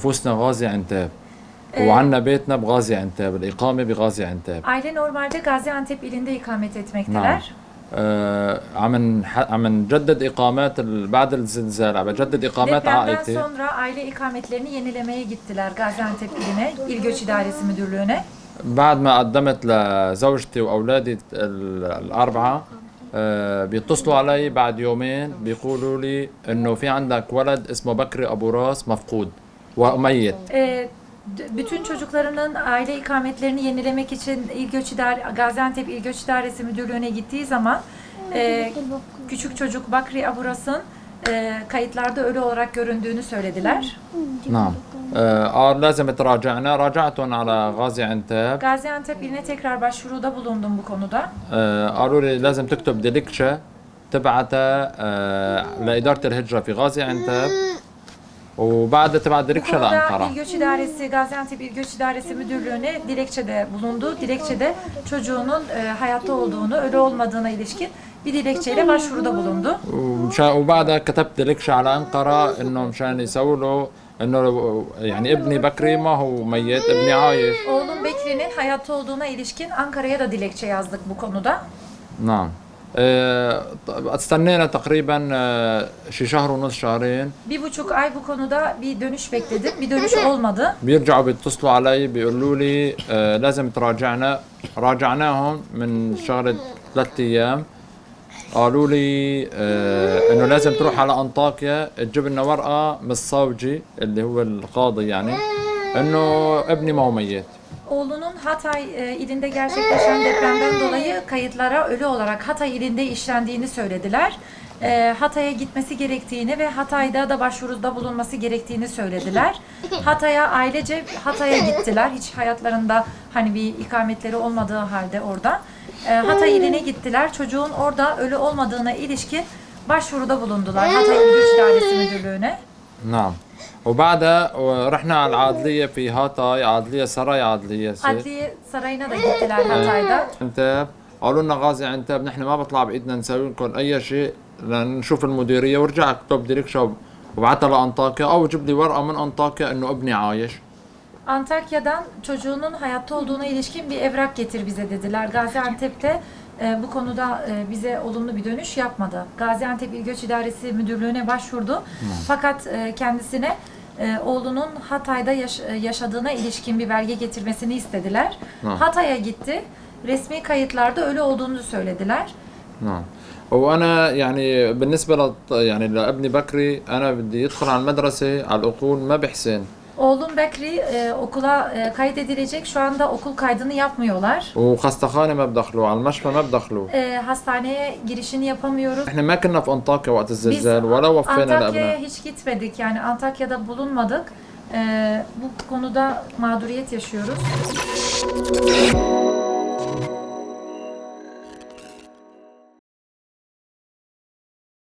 نفوسنا غازي عنتاب إيه. وعنا بيتنا بغازي عنتاب الإقامة بغازي عنتاب Aile normalde Gaziantep ilinde ikamet etmekteler. آه عم نح- عم نجدد إقامات ال- بعد الزلزال عم بجدد إقامات Depremden عائلتي sonra aile ikametlerini yenilemeye gittiler Gaziantep iline, İl Göç İdaresi Müdürlüğü'ne. بعد ما قدمت لزوجتي وأولادي ال- الأربعة آه بيتصلوا علي بعد يومين بيقولوا لي إنه في عندك ولد اسمه بكري أبو راس مفقود وميت Ee, d- bütün çocuklarının aile ikametlerini yenilemek için İl Göç İdare, Gaziantep İl Göç İdaresi Müdürlüğü'ne gittiği zaman e, küçük çocuk Bakri Aburas'ın e, kayıtlarda ölü olarak göründüğünü söylediler. نعم آه قال لازم تراجعنا راجعتهم على غازي عنتاب Gaziantep iline tekrar başvuruda bulundum bu konuda. آه قالوا لي لازم تكتب ديليكشا تبعتها آه لإدارة الهجرة في غازي عنتاب وبعدها تبعت Bu ديليكشا konuda لأنقرة İl Göç İdaresi, Gaziantep İl Göç İdaresi Müdürlüğü'ne dilekçede bulundu. Dilekçede çocuğunun e, hayatta olduğunu, ölü olmadığına ilişkin bir dilekçeyle başvuruda bulundu. ومشان وبعدها كتبت ديليكشا على أنقرة إنه مشان يسووا له إنه يعني ابني بكري ما هو ميت ابني عايش Oğlum Bekri'nin hayatta olduğuna ilişkin Ankara'ya da dilekçe yazdık bu konuda. نعم آه ط- استنينا تقريبا آه شي شهر ونص شهرين. Bir buçuk ay bu konuda bir dönüş bekledim. Bir dönüş olmadı. بيرجعوا بيتصلوا علي بيقولوا لي آه لازم تراجعنا. راجعناهم من شغلة ثلاث أيام. قالوا لي آه إنه لازم تروح على أنطاكيا. تجيب لنا ورقه من الصوجي اللي هو القاضي يعني. إنه ابني ما هو ميت. Oğlunun Hatay e, ilinde gerçekleşen depremden dolayı kayıtlara ölü olarak Hatay ilinde işlendiğini söylediler. E, Hatay'a gitmesi gerektiğini ve Hatay'da da başvuruda bulunması gerektiğini söylediler. Hatay'a ailece Hatay'a gittiler. Hiç hayatlarında hani bir ikametleri olmadığı halde orada. E, Hatay iline gittiler. Çocuğun orada ölü olmadığına ilişkin başvuruda bulundular Hatay İl Göç İdaresi Müdürlüğü'ne. نعم. وبعدها رحنا على العادلية في هاتاي عادلية سراي عادلية Adliye sarayına da gittiler Hatay'da. عنتاب قالوا لنا غازي عنتاب نحن ما بطلع بإيدنا نسوي لكم أي شيء لنشوف المديرية وارجع اكتب ديريكشن وابعتها لأنطاكيا أو جيب لي ورقة من أنطاكيا إنه أبني عايش. Antakya'dan çocuğunun hayatta olduğuna ilişkin bir evrak getir bize dediler. Gaziantep'te e, bu konuda e, bize olumlu bir dönüş yapmadı. Gaziantep İl Göç İdaresi Müdürlüğü'ne başvurdu. Fakat e, kendisine e, oğlunun Hatay'da yaş- e, yaşadığına ilişkin bir belge getirmesini istediler. Ha. Hatay'a gitti. Resmi kayıtlarda ölü olduğunu söylediler. نعم وانا يعني بالنسبه ل يعني لابني بكري انا بدي يدخل على المدرسه على الأقول ما بحسن Oğlum Bekri e, okula e, kaydedilecek. Şu anda okul kaydını yapmıyorlar. وخستخانه ما بدخلوا على المشفى ما بدخلوا E, hastaneye girişini yapamıyoruz. احنا ما كنا في انطاكيا وقت Biz الزلزال ولا وفينا Antakya'ya لابناء hiç gitmedik. Yani Antakya'da bulunmadık. Ee, bu konuda mağduriyet yaşıyoruz.